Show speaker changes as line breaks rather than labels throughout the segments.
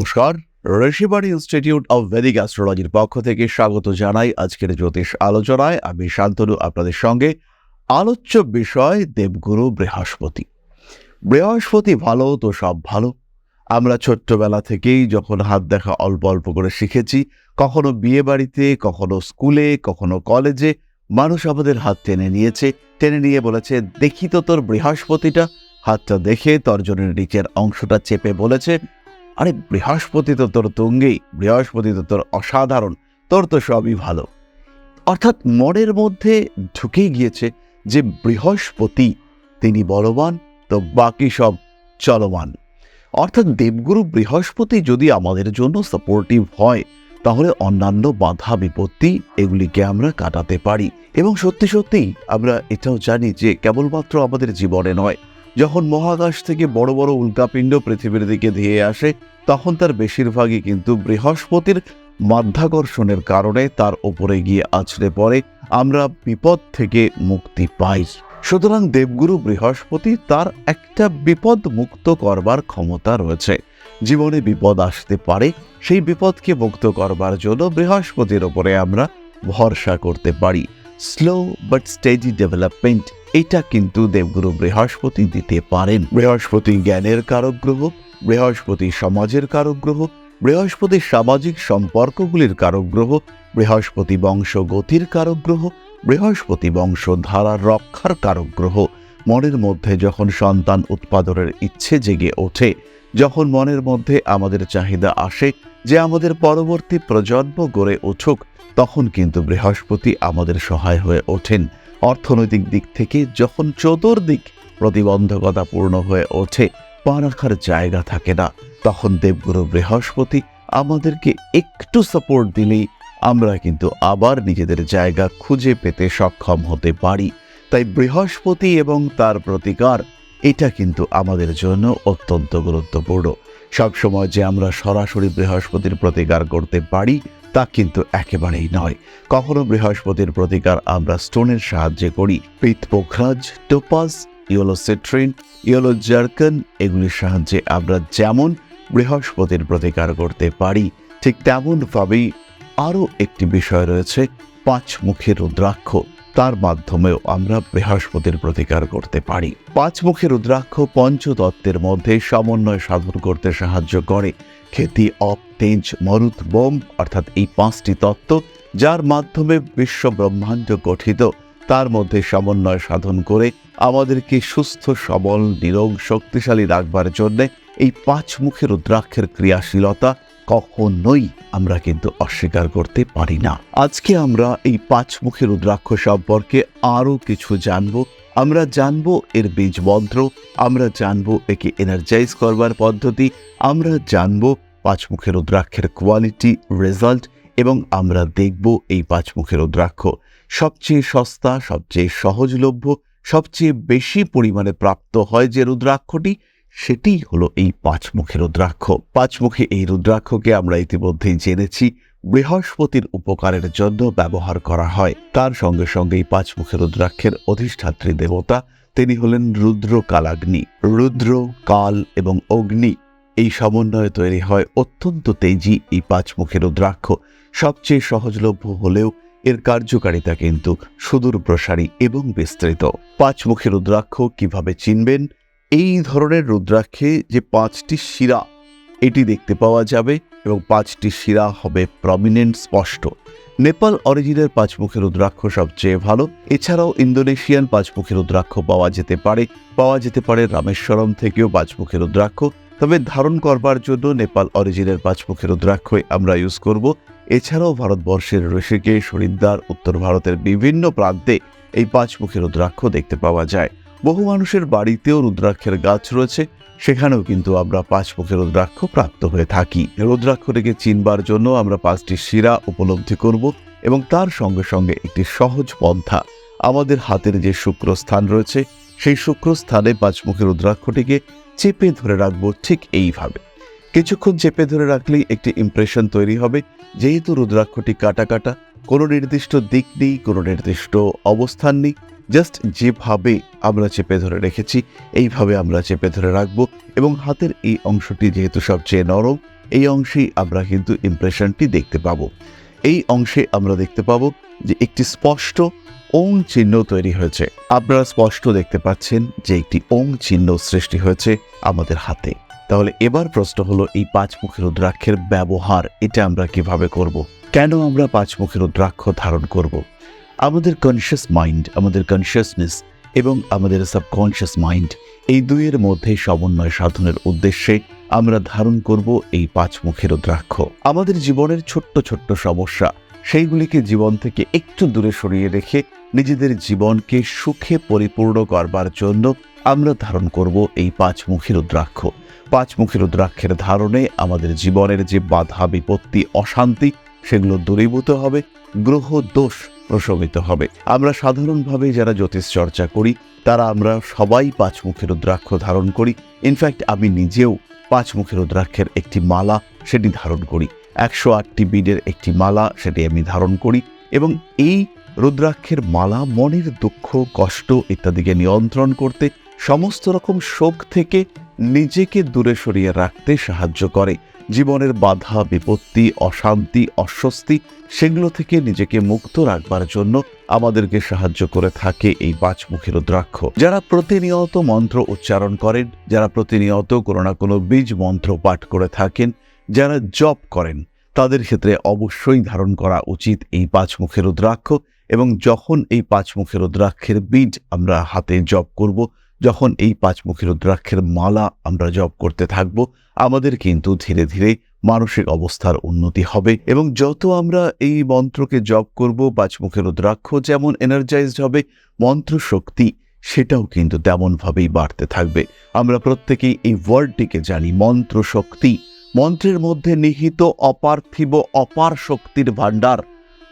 নমস্কার। Rishibani institute of Vedic অ্যাস্ট্রোলজির পক্ষ থেকে স্বাগত জানাই আজকের জ্যোতিষ আলোচনায়। আমি শান্তনু, আপনাদের সঙ্গে আলোচ্য বিষয় দেবগুরু বৃহস্পতি। বৃহস্পতি ভালো তো সব ভালো। আমরা ছোট্টবেলা থেকেই যখন হাত দেখা অল্প অল্প করে শিখেছি, কখনো বিয়ে বাড়িতে, কখনো স্কুলে, কখনো কলেজে, মানুষ আমাদের হাত টেনে নিয়েছে। টেনে নিয়ে বলেছে, দেখি তো তোর বৃহস্পতিটা। হাতটা দেখে তর্জনের নিচের অংশটা চেপে বলেছে আরে বৃহস্পতি তো তোর তুঙ্গেই, বৃহস্পতি তো তোর অসাধারণ, তোর তো সবই ভালো। অর্থাৎ মনের মধ্যে ঢুকে গিয়েছে যে বৃহস্পতি, তিনি বলবান, তো বাকি সব চলমান। অর্থাৎ দেবগুরু বৃহস্পতি যদি আমাদের জন্য সাপোর্টিভ হয়, তাহলে অন্যান্য বাধা বিপত্তি এগুলিকে আমরা কাটাতে পারি। এবং সত্যি সত্যিই আমরা এটাও জানি যে কেবলমাত্র আমাদের জীবনে নয় যখন মহাকাশ থেকে বড় বড় উল্কাপিণ্ড পৃথিবীর দিকে ধেয়ে আসে, তখন তার বেশিরভাগই কিন্তু বৃহস্পতির মাধ্যাকর্ষণের কারণে তার ওপরে গিয়ে আছড়ে পড়ে। আমরা বিপদ থেকে মুক্তি পাই। সুতরাং দেবগুরু বৃহস্পতি তার একটা বিপদ মুক্ত করবার ক্ষমতা রয়েছে। জীবনে বিপদ আসতে পারে, সেই বিপদকে মুক্ত করবার জন্য বৃহস্পতির ওপরে আমরা ভরসা করতে পারি। স্লো বাট স্টেডি ডেভেলপমেন্ট এটা কিন্তু দেবগুরু বৃহস্পতি দিতে পারেন। বৃহস্পতি জ্ঞানের কারক গ্রহ, বৃহস্পতি সমাজের কারক গ্রহ, বৃহস্পতি সামাজিক সম্পর্কগুলির কারক গ্রহ, বৃহস্পতি বংশ গতির কারক গ্রহ, বৃহস্পতি বংশ ধারা রক্ষার কারক গ্রহ। মনের মধ্যে যখন সন্তান উৎপাদনের ইচ্ছে জেগে ওঠে, যখন মনের মধ্যে আমাদের চাহিদা আসে যে আমাদের পরবর্তী প্রজন্ম গড়ে উঠুক, তখন কিন্তু বৃহস্পতি আমাদের সহায় হয়ে ওঠেন। অর্থনৈতিক দিক থেকে যখন চতুর্দিক প্রতিবন্ধকতা পূর্ণ হয়ে ওঠে পা রাখার জায়গা থাকে না। তখন দেবগুরু বৃহস্পতি আমাদেরকে একটু সাপোর্ট দিলেই আমরা কিন্তু আবার নিজেদের জায়গা খুঁজে পেতে সক্ষম হতে পারি। তাই বৃহস্পতি এবং তার প্রতিকার, এটা কিন্তু আমাদের জন্য অত্যন্ত গুরুত্বপূর্ণ। সবসময় যে আমরা সরাসরি বৃহস্পতির প্রতিকার করতে পারি তা কিন্তু একেবারেই নয়। কখনো বৃহস্পতির প্রতিকার আমরা স্টোনের সাহায্যে করি। পিত পোখরাজ, topaz, yellow citrine yellow zircon এগুলির সাহায্যে আমরা যেমন বৃহস্পতির প্রতিকার করতে পারি, ঠিক তেমনভাবেই আরও একটি বিষয় রয়েছে পাঁচ মুখের রুদ্রাক্ষ। তার মাধ্যমেও আমরা বৃহস্পতির প্রতিকার করতে পারি। পাঁচ মুখী রুদ্রাক্ষ পঞ্চতত্ত্বের মধ্যে সমন্বয় সাধন করতে সাহায্য করে। খেতি, অপ, তেজ, মরুত, বোম, অর্থাৎ এই পাঁচটি তত্ত্ব, যার মাধ্যমে বিশ্ব ব্রহ্মাণ্ড গঠিত, তার মধ্যে সমন্বয় সাধন করে আমাদেরকে সুস্থ, সবল, নিরোগ, শক্তিশালী রাখবার জন্যে এই পাঁচ মুখের রুদ্রাক্ষের ক্রিয়াশীলতা কখনোই আমরা কিন্তু অস্বীকার করতে পারি না। আজকে আমরা এই পাঁচ মুখের রুদ্রাক্ষ সম্পর্কে আরও কিছু জানব। আমরা জানব এর বীজ মন্ত্র, আমরা জানব একে এনার্জাইজ করবার পদ্ধতি, আমরা জানব পাঁচ মুখের রুদ্রাক্ষের কোয়ালিটি রেজাল্ট এবং আমরা দেখব এই পাঁচ মুখের রুদ্রাক্ষ সবচেয়ে সস্তা, সবচেয়ে সহজলভ্য, সবচেয়ে বেশি পরিমাণে প্রাপ্ত হয় যে রুদ্রাক্ষটি সেটি হলো এই পাঁচমুখী রুদ্রাক্ষ। পাঁচমুখী এই রুদ্রাক্ষকে আমরা ইতিমধ্যেই জেনেছি, বৃহস্পতির উপকারের জন্য ব্যবহার করা হয়। তার সঙ্গে সঙ্গে এই পাঁচমুখী রুদ্রাক্ষের অধিষ্ঠাত্রী দেবতা, তিনি হলেন রুদ্র কালাগ্নি রুদ্র কাল এবং অগ্নি এই সমন্বয়ে তৈরি হয়। অত্যন্ত তেজি এই পাঁচমুখী রুদ্রাক্ষ। সবচেয়ে সহজলভ্য হলেও এর কার্যকারিতা কিন্তু সুদূর প্রসারী এবং বিস্তৃত। পাঁচমুখী রুদ্রাক্ষ কীভাবে চিনবেন? এই ধরনের রুদ্রাক্ষে যে পাঁচটি শিরা, এটি দেখতে পাওয়া যাবে এবং পাঁচটি শিরা হবে প্রমিনেন্ট স্পষ্ট। নেপাল অরিজিনের পাঁচমুখী রুদ্রাক্ষ সবচেয়ে ভালো। এছাড়াও ইন্দোনেশিয়ান পাঁচমুখী রুদ্রাক্ষ পাওয়া যেতে পারে, পাওয়া যেতে পারে রামেশ্বরম থেকেও পাঁচমুখী রুদ্রাক্ষ। তবে ধারণ করবার জন্য নেপাল অরিজিনের পাঁচমুখী রুদ্রাক্ষই আমরা ইউজ করব। এছাড়াও ভারতবর্ষের ঋষিকেশ, হরিদ্বার, উত্তর ভারতের বিভিন্ন প্রান্তে এই পাঁচমুখী রুদ্রাক্ষ দেখতে পাওয়া যায়। বহু মানুষের বাড়িতেও রুদ্রাক্ষের গাছ রয়েছে, সেখানেও কিন্তু আমরা পাঁচ মুখের রুদ্রাক্ষ প্রাপ্ত হয়ে থাকি। রুদ্রাক্ষটিকে চিনবার জন্য আমরা পাঁচটি শিরা উপলব্ধি করব এবং তার সঙ্গে সঙ্গে একটি সহজ পন্থা। আমাদের হাতের যে শুক্রস্থান রয়েছে, সেই শুক্রস্থানে পাঁচমুখী রুদ্রাক্ষটিকে চেপে ধরে রাখব ঠিক এইভাবে। কিছুক্ষণ চেপে ধরে রাখলেই একটি ইমপ্রেশন তৈরি হবে, যেহেতু রুদ্রাক্ষটি কাটা কাটা, কোনো নির্দিষ্ট দিক নেই, কোনো নির্দিষ্ট অবস্থান নেই জাস্ট যেভাবে আমরা চেপে ধরে রেখেছি, এইভাবে আমরা চেপে ধরে রাখব এবং হাতের এই অংশটি যেহেতু সবচেয়ে নরম, এই অংশেই আমরা কিন্তু ইমপ্রেশনটি দেখতে পাবো এই অংশে আমরা দেখতে পাবো যে একটি স্পষ্ট ওং চিহ্ন তৈরি হয়েছে আপনারা স্পষ্ট দেখতে পাচ্ছেন যে একটি ওং চিহ্ন সৃষ্টি হয়েছে আমাদের হাতে তাহলে এবার প্রশ্ন হলো, এই পাঁচমুখী রুদ্রাক্ষের ব্যবহার এটা আমরা কীভাবে করব। কেন আমরা পাঁচমুখী রুদ্রাক্ষ ধারণ করব। আমাদের কনসিয়াস মাইন্ড আমাদের কনসিয়াসনেস এবং আমাদের সাবকনসিয়াস মাইন্ড এই দুইয়ের মধ্যে সমন্বয় সাধনের উদ্দেশ্যে আমরা ধারণ করব এই পাঁচ মুখের রুদ্রাক্ষ। আমাদের জীবনের ছোট্ট ছোট্ট সমস্যা, সেইগুলিকে জীবন থেকে একটু দূরে সরিয়ে রেখে নিজেদের জীবনকে সুখে পরিপূর্ণ করবার জন্য আমরা ধারণ করব এই পাঁচ পাঁচমুখী রুদ্রাক্ষ। পাঁচমুখী রুদ্রাক্ষের ধারণে আমাদের জীবনের যে বাধা, বিপত্তি, অশান্তি, সেগুলো দূরীভূত হবে। গ্রহ দোষ প্রশমিত হবে। আমরা সাধারণভাবে যারা জ্যোতিষ চর্চা করি, তারা আমরা সবাই পাঁচ পাঁচমুখী রুদ্রাক্ষ ধারণ করি। ইনফ্যাক্ট আমি নিজেও পাঁচ পাঁচমুখী রুদ্রাক্ষের একটি মালা সেটি ধারণ করি। একশো আটটি বিডের একটি মালা সেটি আমি ধারণ করি এবং এই রুদ্রাক্ষের মালা মনের দুঃখ, কষ্ট ইত্যাদিকে নিয়ন্ত্রণ করতে সমস্ত রকম শোক থেকে নিজেকে দূরে সরিয়ে রাখতে সাহায্য করে। জীবনের বাধা, বিপত্তি, অশান্তি, অস্বস্তি, সেগুলো থেকে নিজেকে মুক্ত রাখবার জন্য আমাদেরকে সাহায্য করে থাকে এই পাঁচমুখী রুদ্রাক্ষ। যারা প্রতিনিয়ত মন্ত্র উচ্চারণ করেন, যারা প্রতিনিয়ত কোনো না কোনো বীজ মন্ত্র পাঠ করে থাকেন, যারা জপ করেন, তাদের ক্ষেত্রে অবশ্যই ধারণ করা উচিত এই পাঁচমুখী রুদ্রাক্ষ এবং যখন এই পাঁচমুখী রুদ্রাক্ষের বীজ আমরা হাতে জপ করব যখন এই পাঁচমুখী রুদ্রাক্ষের মালা আমরা জপ করতে থাকব, আমাদের কিন্তু ধীরে ধীরে মানসিক অবস্থার উন্নতি হবে এবং যত আমরা এই মন্ত্রকে জপ করব, পাঁচমুখী রুদ্রাক্ষ যেমন এনার্জাইজড হবে মন্ত্র শক্তি সেটাও কিন্তু তেমনভাবেই বাড়তে থাকবে। আমরা প্রত্যেকেই এই ওয়ার্ডটিকে জানি মন্ত্র শক্তি মন্ত্রের মধ্যে নিহিত অপার্থিব, অপার শক্তির ভাণ্ডার।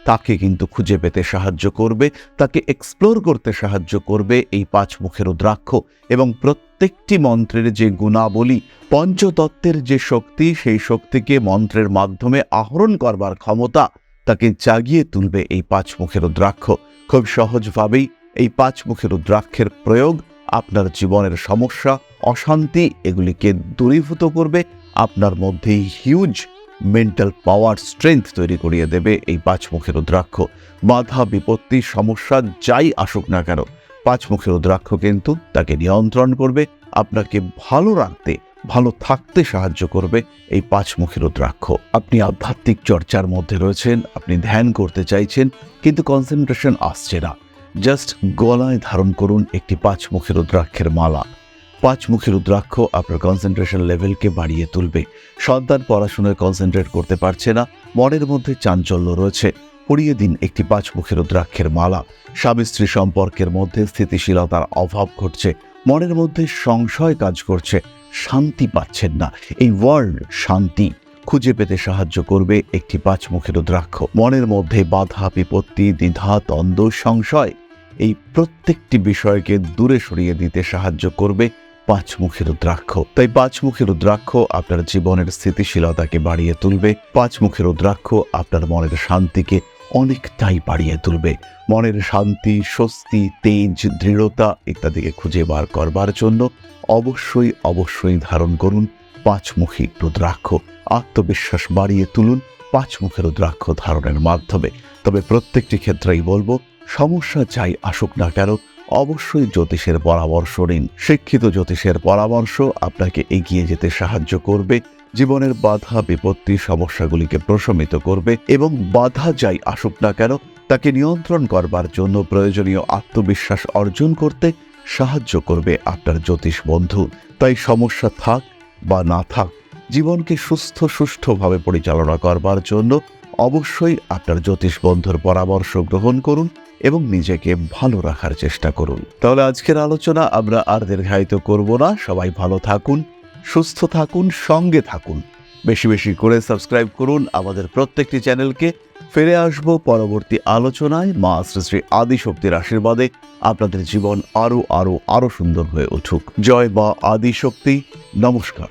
তাকে কিন্তু খুঁজে পেতে সাহায্য করবে, তাকে এক্সপ্লোর করতে সাহায্য করবে এই পাঁচ মুখের রুদ্রাক্ষ এবং প্রত্যেকটি মন্ত্রের যে গুণাবলী, পঞ্চতত্ত্বের যে শক্তি, সেই শক্তিকে মন্ত্রের মাধ্যমে আহরণ করবার ক্ষমতা তাকে জাগিয়ে তুলবে এই পাঁচ মুখের রুদ্রাক্ষ। খুব সহজভাবেই এই পাঁচ মুখের রুদ্রাক্ষের প্রয়োগ আপনার জীবনের সমস্যা, অশান্তি, এগুলিকে দূরীভূত করবে, আপনার মধ্যেই হিউজ মেন্টাল পাওয়ার স্ট্রেংথ তৈরি করিয়ে দেবে এই পাঁচমুখের রুদ্রাক্ষ। বাধা, বিপত্তি, সমস্যা যাই আসুক না কেন পাঁচমুখের রুদ্রাক্ষ কিন্তু তাকে নিয়ন্ত্রণ করবে, আপনাকে ভালো রাখতে, ভালো থাকতে সাহায্য করবে এই পাঁচমুখী রুদ্রাক্ষ। আপনি আধ্যাত্মিক চর্চার মধ্যে রয়েছেন, আপনি ধ্যান করতে চাইছেন, কিন্তু কনসেন্ট্রেশন আসছে না। জাস্ট গলায় ধারণ করুন একটি পাঁচমুখী রুদ্রাক্ষের মালা। পাঁচমুখী রুদ্রাক্ষ আপনার কনসেন্ট্রেশন লেভেলকে বাড়িয়ে তুলবে। সন্তান পড়াশোনায় কনসেন্ট্রেট করতে পারছে না, মনের মধ্যে চাঞ্চল্য রয়েছে। পড়িয়ে দিন একটি পাঁচমুখী রুদ্রাক্ষের মালা। স্বামী স্ত্রী সম্পর্কের মধ্যে স্থিতিশীলতার অভাব ঘটছে, মনের মধ্যে সংশয় কাজ করছে, শান্তি পাচ্ছেন না। এই ওয়ার্ল্ড শান্তি খুঁজে পেতে সাহায্য করবে একটি পাঁচমুখী রুদ্রাক্ষ। মনের মধ্যে বাধা, বিপত্তি, দ্বিধা, দ্বন্দ্ব, সংশয় এই প্রত্যেকটি বিষয়কে দূরে সরিয়ে দিতে সাহায্য করবে পাঁচমুখী রুদ্রাক্ষ। তাই পাঁচমুখী রুদ্রাক্ষ আপনার জীবনের স্থিতিশীলতাকে বাড়িয়ে তুলবে। পাঁচমুখী রুদ্রাক্ষ আপনার মনের শান্তিকে অনেকটাই বাড়িয়ে তুলবে। মনের শান্তি, স্বস্তি, তেজ, দৃঢ়তা ইত্যাদিকে খুঁজে বার করবার জন্য অবশ্যই অবশ্যই ধারণ করুন পাঁচমুখী রুদ্রাক্ষ। আত্মবিশ্বাস বাড়িয়ে তুলুন পাঁচমুখী রুদ্রাক্ষ ধারণের মাধ্যমে। তবে প্রত্যেকটি ক্ষেত্রেই বলব, সমস্যা চাই আসুক না কেন অবশ্যই জ্যোতিষের পরামর্শ নিন। শিক্ষিত জ্যোতিষের পরামর্শ আপনাকে এগিয়ে যেতে সাহায্য করবে, জীবনের বাধা, বিপত্তি, সমস্যাগুলিকে প্রশমিত করবে এবং বাধা যাই আসুক না কেন, তাকে নিয়ন্ত্রণ করবার জন্য প্রয়োজনীয় আত্মবিশ্বাস অর্জন করতে সাহায্য করবে আপনার জ্যোতিষ বন্ধু। তাই সমস্যা থাক বা না থাক, জীবনকে সুস্থ, সুষ্ঠুভাবে পরিচালনা করবার জন্য অবশ্যই আপনার জ্যোতিষ বন্ধুর পরামর্শ গ্রহণ করুন। এবং নিজেকে ভালো রাখার চেষ্টা করুন। তাহলে আজকের আলোচনা আমরা আর দীর্ঘায়িত করব না। সবাই ভালো থাকুন, সুস্থ থাকুন, সঙ্গে থাকুন। বেশি বেশি করে সাবস্ক্রাইব করুন আমাদের প্রত্যেকটি চ্যানেলকে। ফিরে আসব পরবর্তী আলোচনায়। মা শ্রী শ্রী আদিশক্তির আশীর্বাদে আপনাদের জীবন আরও আরও আরও সুন্দর হয়ে উঠুক। জয় বা আদিশক্তি। নমস্কার।